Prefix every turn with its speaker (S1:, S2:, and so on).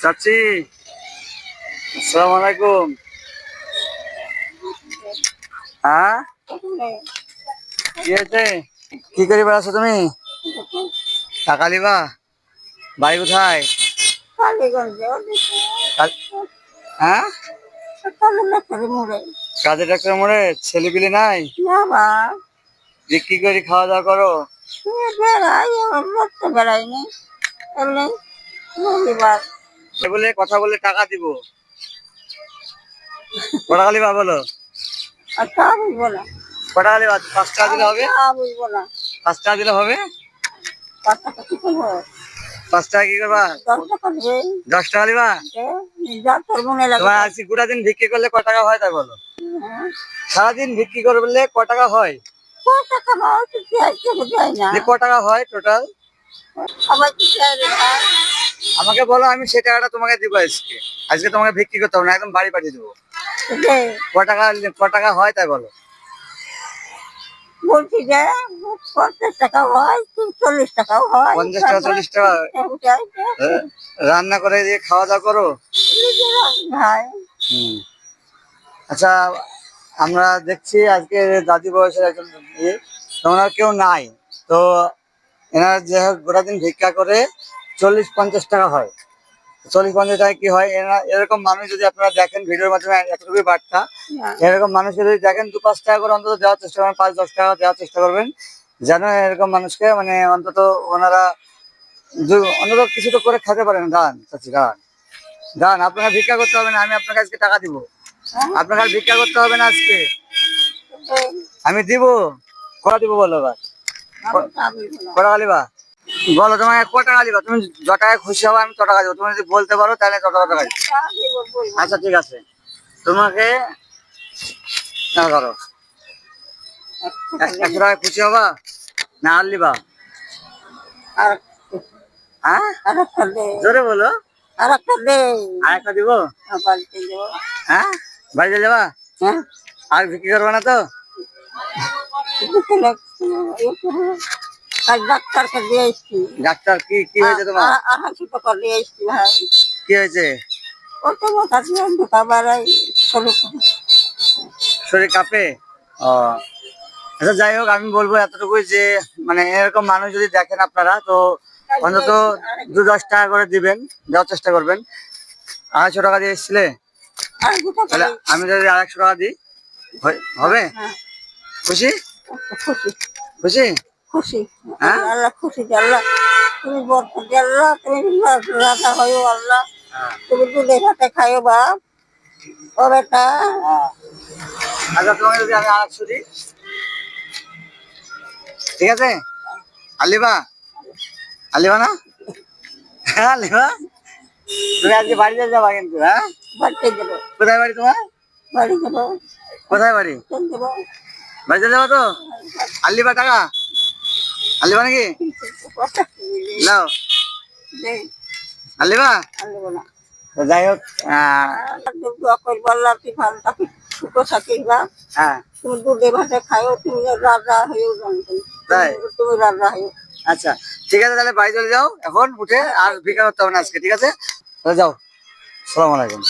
S1: চাচি আসসালামু আলাইকুম হ্যাঁ? কি হয়েছে? কি করে বেড়াচ্ছ তুমি? টাকা লিবা বাড়ি কোথায়? হ্যাঁ? কাজে ডাক্তার মোড়ে ছেলে পিলে নাই বিক্রি করে খাওয়া দাওয়া করো? এ বলে কথা বলে টাকা দিব। কটা টাকা লিবা বলো? কটা টাকা লিবা পাঁচ টাকা দিলে হবে? পাঁচ টাকা দিলে হবে? পাঁচ টাকা কি করবা? দশ টাকা লিবা তোমার আজকে গোটা দিন বিক্রি করলে ক টাকা হয় তাই বলো। সারাদিন বিক্রি করলে ক টাকা হয়? ক টাকা হয় টোটাল আমাকে বলো আমি সে টাকাটা তোমাকে দিব আজকে। আজকে তোমাকে বিক্রি করতে হবে না একদম বাড়ি পাঠিয়ে দেবো। ক? টাকা ক টাকা হয় তাই বলো।
S2: বলছি যে পঞ্চাশ টাকা হয় চল্লিশ টাকাও হয়
S1: পঞ্চাশ টাকা চল্লিশ টাকা হ্যাঁ? রান্না করে দিয়ে খাওয়া দাওয়া করো। আচ্ছা আমরা দেখছি আজকে দাদি বয়সের একজন তো ওনার কেউ নাই। তো এনার যে গোটা দিন ভিক্ষা করে চল্লিশ পঞ্চাশ টাকা হয়। চল্লিশ পঞ্চাশ টাকা কি হয়? এরকম মানুষ যদি আপনারা দেখেন ভিডিওর মাধ্যমে এতটুকুই বার্তা। এরকম মানুষকে যদি দেখেন দু পাঁচ টাকা করে অন্তত দেওয়ার চেষ্টা করবেন পাঁচ দশ টাকা দেওয়ার চেষ্টা করবেন যেন এরকম মানুষকে মানে অন্তত ওনারা অন্তত কিছু তো করে খেতে পারেন। গান চাচ্ছি গান গান আপনাকে ভিক্ষা করতে হবে না আমি আপনাকে আজকে টাকা দিব। আপনাকে আর ভিক্ষা করতে হবে না আজকে। আমি দিব। কটা দিব বলো এবার? কটা গালিবা বলো তোমাকে ক টাকা দিবা? তুমি য টাকায় খুশি হবে আমি ত টাকা দিব। তুমি যদি বলতে পারো তাহলে তত টাকা দিব। আচ্ছা ঠিক আছে। তোমাকে করো একশো টাকায় খুশি হবা? না আর লিবা হ্যাঁ?
S2: আর একটা
S1: জোরে বলো।
S2: আর একটা দে
S1: আর একটা দিব?
S2: বাড়িতে
S1: হ্যাঁ? বাড়িতে যাবা?
S2: হ্যাঁ।
S1: আর বিক্রি করবে না তো?
S2: কাল ডাক্তারকে দিয়ে এসছি।
S1: ডাক্তার কি কি হয়েছে তোমার?
S2: আড়াইশো টাকা দিয়ে এসছি ভাই
S1: কি হয়েছে?
S2: ও তো মাথা দিয়ে ঢোকা বেড়াই ষোলো
S1: শরীর কাঁপে? ও আচ্ছা যাই হোক আমি বলব এতটুকুই যে মানে এরকম মানুষ যদি দেখেন আপনারা তো অন্তত দু দশ টাকা করে দিবেন দেওয়ার চেষ্টা করবেন। আড়াইশো টাকা দিয়ে এসেছিলে? তাহলে আমি যদি আড়াইশো টাকা দিই হবে?
S2: হ্যাঁ।
S1: খুশি।
S2: খুশি?
S1: খুশি। হ্যাঁ?
S2: আল্লাহ খুশি আল্লাহ তুমি বরকত আল্লাহ তুমি রাজা হইও আল্লাহ। তুমি দুধে ভাতে খাইও বাপ। ও বেটা।
S1: আচ্ছা তোমাকে যদি আমি আড়াইশো দিই ঠিক আছে? আলিবা আলিবা না? হ্যাঁ আলিবা তুমি আজকে বাড়িতে যাবা কিন্তু হ্যাঁ?
S2: বাড়িতে যাব।
S1: কোথায় বাড়ি তোমার?
S2: বাড়ি দেবো
S1: কোথায় বাড়ি? বাড়িতে যাব। তো? আলিবা টাকা? আলিবা নাকি? আলিবা যাই হোক
S2: তুমি ভাতে তুমি? তুমি
S1: আচ্ছা ঠিক আছে, তাহলে বাড়ি চলে যাও এখন, উঠে আর ভিকার করতে হবে না আজকে, ঠিক আছে? তাহলে যাও। সালাম আলাইকুম।